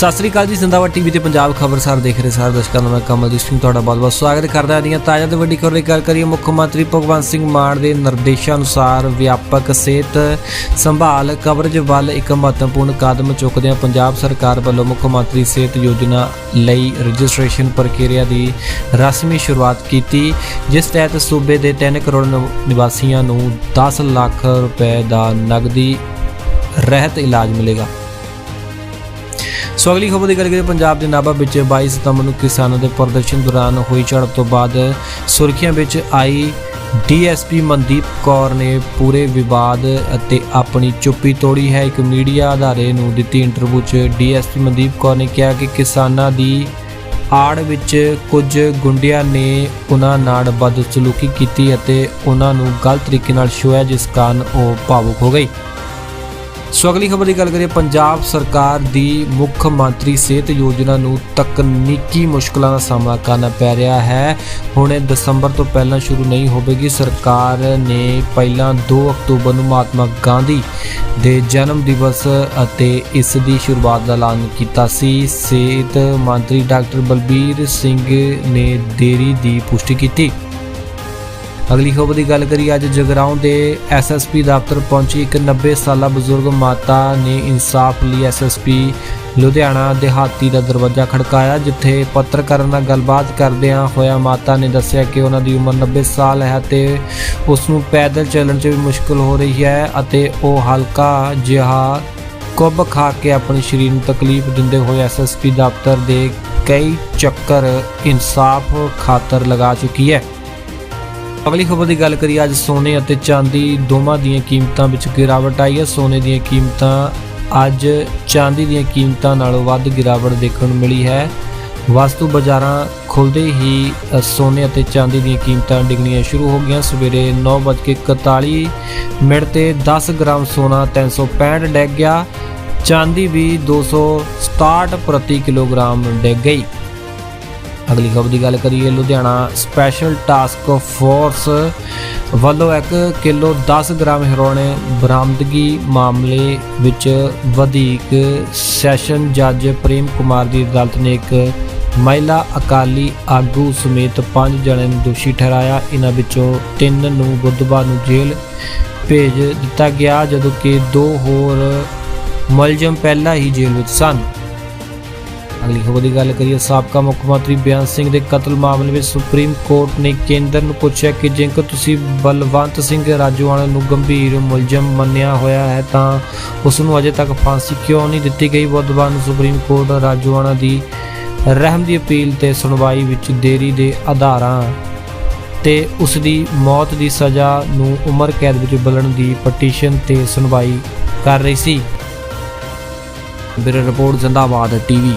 ਸਤਿ ਸ੍ਰੀ ਅਕਾਲ ਜੀ, ਜ਼ਿੰਦਾਬਾਦ ਟੀਵੀ ਤੇ ਪੰਜਾਬ ਖਬਰਸਾਰ ਦੇਖ ਰਹੇ ਸਾਰੇ ਦਰਸ਼ਕਾਂ ਦਾ ਮੈਂ ਕਮਲਜੀਤ ਸਿੰਘ, ਤੁਹਾਡਾ ਬਹੁਤ-ਬਹੁਤ ਸਵਾਗਤ ਕਰਦਾ ਹਾਂ। ਦੀਆਂ ਤਾਜ਼ਾ ਤੇ ਵੱਡੀ ਖਬਰ ਦੀ ਗੱਲ ਕਰੀਏ, ਮੁੱਖ ਮੰਤਰੀ ਭਗਵੰਤ ਸਿੰਘ ਮਾਨ ਦੇ ਨਿਰਦੇਸ਼ਾਂ ਅਨੁਸਾਰ ਵਿਆਪਕ ਸਿਹਤ ਸੰਭਾਲ ਕਵਰੇਜ ਵੱਲ ਇੱਕ ਮਹੱਤਵਪੂਰਨ ਕਦਮ ਚੁੱਕਦਿਆਂ ਪੰਜਾਬ ਸਰਕਾਰ ਵੱਲੋਂ ਮੁੱਖ ਮੰਤਰੀ ਸਿਹਤ ਯੋਜਨਾ ਲਈ ਰਜਿਸਟ੍ਰੇਸ਼ਨ ਪ੍ਰਕਿਰਿਆ ਦੀ ਰਸਮੀ ਸ਼ੁਰੂਆਤ ਕੀਤੀ, ਜਿਸ ਤਹਿਤ ਸੂਬੇ ਦੇ 3 ਕਰੋੜ ਨਿਵ- ਨਿਵਾਸੀਆਂ ਨੂੰ 10 ਲੱਖ ਰੁਪਏ ਦਾ ਨਗਦੀ ਰਹਿਤ ਇਲਾਜ ਮਿਲੇਗਾ। ਸੋ ਅਗਲੀ ਖਬਰ ਦੀ ਗੱਲ ਕਰੀਏ, ਪੰਜਾਬ ਦੇ ਨਾਭਾ ਵਿੱਚ 22 ਸਤੰਬਰ ਨੂੰ ਕਿਸਾਨਾਂ ਦੇ ਪ੍ਰਦਰਸ਼ਨ ਦੌਰਾਨ ਹੋਈ ਝੜਪ ਤੋਂ ਬਾਅਦ ਸੁਰਖੀਆਂ ਵਿੱਚ ਆਈ ਡੀਐਸਪੀ ਮਨਦੀਪ ਕੌਰ ਨੇ ਪੂਰੇ ਵਿਵਾਦ ਅਤੇ ਆਪਣੀ ਚੁੱਪੀ ਤੋੜੀ ਹੈ। ਇੱਕ ਮੀਡੀਆ ਅਦਾਰੇ ਨੂੰ ਦਿੱਤੀ ਇੰਟਰਵਿਊ 'ਚ ਡੀਐਸਪੀ ਮਨਦੀਪ ਕੌਰ ਨੇ ਕਿਹਾ ਕਿ ਕਿਸਾਨਾਂ ਦੀ ਆੜ ਵਿੱਚ ਕੁਝ ਗੁੰਡਿਆਂ ਨੇ ਉਹਨਾਂ ਨਾਲ ਬਦਸਲੂਕੀ ਕੀਤੀ ਅਤੇ ਉਹਨਾਂ ਨੂੰ ਗਲਤ ਤਰੀਕੇ ਨਾਲ ਛੋਇਆ ਜਿਸ ਕਾਰਨ ਉਹ ਭਾਵੁਕ ਹੋ ਗਈ ਸੋ ਅਗਲੀ ਖਬਰ ਦੀ ਗੱਲ ਕਰੀਏ, ਪੰਜਾਬ ਸਰਕਾਰ ਦੀ ਮੁੱਖ ਮੰਤਰੀ ਸਿਹਤ ਯੋਜਨਾ ਨੂੰ ਤਕਨੀਕੀ ਮੁਸ਼ਕਲਾਂ ਦਾ ਸਾਹਮਣਾ ਕਰਨਾ ਪੈ ਰਿਹਾ ਹੈ। ਹੁਣ ਇਹ ਦਸੰਬਰ ਤੋਂ ਪਹਿਲਾਂ ਸ਼ੁਰੂ ਨਹੀਂ ਹੋਵੇਗੀ। ਸਰਕਾਰ ਨੇ ਪਹਿਲਾਂ 2 ਅਕਤੂਬਰ ਨੂੰ ਮਹਾਤਮਾ ਗਾਂਧੀ ਦੇ ਜਨਮ ਦਿਵਸ ਅਤੇ ਇਸ ਦੀ ਸ਼ੁਰੂਆਤ ਦਾ ਐਲਾਨ ਕੀਤਾ ਸੀ। ਸਿਹਤ ਮੰਤਰੀ ਡਾਕਟਰ ਬਲਬੀਰ ਸਿੰਘ ਨੇ ਦੇਰੀ ਦੀ ਪੁਸ਼ਟੀ ਕੀਤੀ। ਅਗਲੀ ਖਬਰ ਦੀ ਗੱਲ ਕਰੀਏ, ਅੱਜ ਜਗਰਾਉਂ ਦੇ ਐਸਐਸਪੀ ਦਫ਼ਤਰ ਪਹੁੰਚੀ ਇੱਕ 90 ਸਾਲਾ ਬਜ਼ੁਰਗ ਮਾਤਾ ਨੇ ਇਨਸਾਫ ਲਈ ਐਸਐਸਪੀ ਲੁਧਿਆਣਾ ਦਿਹਾਤੀ ਦਾ ਦਰਵਾਜ਼ਾ ਖੜਕਾਇਆ, ਜਿੱਥੇ ਪੱਤਰਕਾਰਾਂ ਨਾਲ ਗੱਲਬਾਤ ਕਰਦਿਆਂ ਹੋਇਆ ਮਾਤਾ ਨੇ ਦੱਸਿਆ ਕਿ ਉਹਨਾਂ ਦੀ ਉਮਰ 90 ਸਾਲ ਹੈ ਤੇ ਉਸ ਨੂੰ ਪੈਦਲ ਚੱਲਣ 'ਚ ਵੀ ਮੁਸ਼ਕਲ ਹੋ ਰਹੀ ਹੈ ਅਤੇ ਉਹ ਹਲਕਾ ਜਿਹਾ ਕੁੱਬ ਖਾ ਕੇ ਆਪਣੇ ਸਰੀਰ ਨੂੰ ਤਕਲੀਫ ਦਿੰਦੇ ਹੋਏ ਐਸਐਸਪੀ ਦਫ਼ਤਰ ਦੇ ਕਈ ਚੱਕਰ ਇਨਸਾਫ ਖਾਤਰ ਲਗਾ ਚੁੱਕੀ ਹੈ। ਅਗਲੀ ਖਬਰ ਦੀ ਗੱਲ ਕਰੀਏ, ਅੱਜ ਸੋਨੇ ਅਤੇ ਚਾਂਦੀ ਦੋਵਾਂ ਦੀਆਂ ਕੀਮਤਾਂ ਵਿੱਚ ਗਿਰਾਵਟ ਆਈ ਹੈ। ਸੋਨੇ ਦੀਆਂ ਕੀਮਤਾਂ ਅੱਜ ਚਾਂਦੀ ਦੀਆਂ ਕੀਮਤਾਂ ਨਾਲੋਂ ਵੱਧ ਗਿਰਾਵਟ ਦੇਖਣ ਨੂੰ ਮਿਲੀ ਹੈ। ਵਸਤੂ ਬਾਜ਼ਾਰਾਂ ਖੁੱਲਦੇ ਹੀ ਸੋਨੇ ਅਤੇ ਚਾਂਦੀ ਦੀਆਂ ਕੀਮਤਾਂ ਡਿੱਗਣੀਆਂ ਸ਼ੁਰੂ ਹੋ ਗਈਆਂ। ਸਵੇਰੇ 9:41 ਮਿੰਟ ਤੇ 10 ਗ੍ਰਾਮ ਸੋਨਾ 365 ਡਿੱਗ ਗਿਆ। ਚਾਂਦੀ ਵੀ 267 ਪ੍ਰਤੀ ਕਿਲੋਗ੍ਰਾਮ ਡਿੱਗ ਗਈ। ਅਗਲੀ ਖਬਰ ਦੀ ਗੱਲ ਕਰੀਏ, ਲੁਧਿਆਣਾ ਸਪੈਸ਼ਲ ਟਾਸਕ ਫੋਰਸ ਵੱਲੋਂ 1 ਕਿਲੋ 10 ਗ੍ਰਾਮ ਹੈਰੋਇਨ ਬਰਾਮਦਗੀ ਮਾਮਲੇ ਵਿੱਚ ਵਧੀਕ ਸੈਸ਼ਨ ਜੱਜ ਪ੍ਰੇਮ ਕੁਮਾਰ ਦੀ ਅਦਾਲਤ ਨੇ ਇੱਕ ਮਹਿਲਾ ਅਕਾਲੀ ਆਗੂ ਸਮੇਤ 5 ਜਣਿਆਂ ਨੂੰ ਦੋਸ਼ੀ ਠਹਿਰਾਇਆ। ਇਹਨਾਂ ਵਿੱਚੋਂ 3 ਨੂੰ ਬੁੱਧਵਾਰ ਨੂੰ ਜੇਲ੍ਹ ਭੇਜ ਦਿੱਤਾ ਗਿਆ, ਜਦੋਂ ਕਿ ਦੋ ਹੋਰ ਮੁਲਜ਼ਮ ਪਹਿਲਾਂ ਹੀ ਜੇਲ੍ਹ ਵਿੱਚ ਸਨ। ਅਗਲੀ ਖਬਰ ਦੀ ਗੱਲ ਕਰੀਏ, ਸਾਬਕਾ ਮੁੱਖ ਮੰਤਰੀ ਬਿਆਨ ਸਿੰਘ ਦੇ ਕਤਲ ਮਾਮਲੇ ਵਿੱਚ ਸੁਪਰੀਮ ਕੋਰਟ ਨੇ ਕੇਂਦਰ ਨੂੰ ਪੁੱਛਿਆ ਕਿ ਜੇਕਰ ਤੁਸੀਂ ਬਲਵੰਤ ਸਿੰਘ ਰਾਜੋਆਣਾ ਨੂੰ ਗੰਭੀਰ ਮੁਲਜ਼ਮ ਮੰਨਿਆ ਹੋਇਆ ਹੈ, ਤਾਂ ਉਸ ਨੂੰ ਅਜੇ ਤੱਕ ਫਾਂਸੀ ਕਿਉਂ ਨਹੀਂ ਦਿੱਤੀ ਗਈ? ਬੁੱਧਵਾਰ ਨੂੰ ਸੁਪਰੀਮ ਕੋਰਟ ਰਾਜੋਆਣਾ ਦੀ ਰਹਿਮ ਦੀ ਅਪੀਲ ਤੇ ਸੁਣਵਾਈ ਵਿੱਚ ਦੇਰੀ ਦੇ ਆਧਾਰਾਂ ਤੇ ਉਸ ਦੀ ਮੌਤ ਦੀ ਸਜ਼ਾ ਨੂੰ ਉਮਰ ਕੈਦ ਵਿੱਚ ਬਦਲਣ ਦੀ ਪਟੀਸ਼ਨ ਤੇ ਸੁਣਵਾਈ ਕਰ ਰਹੀ ਸੀ। Bureau report, Zindabad TV.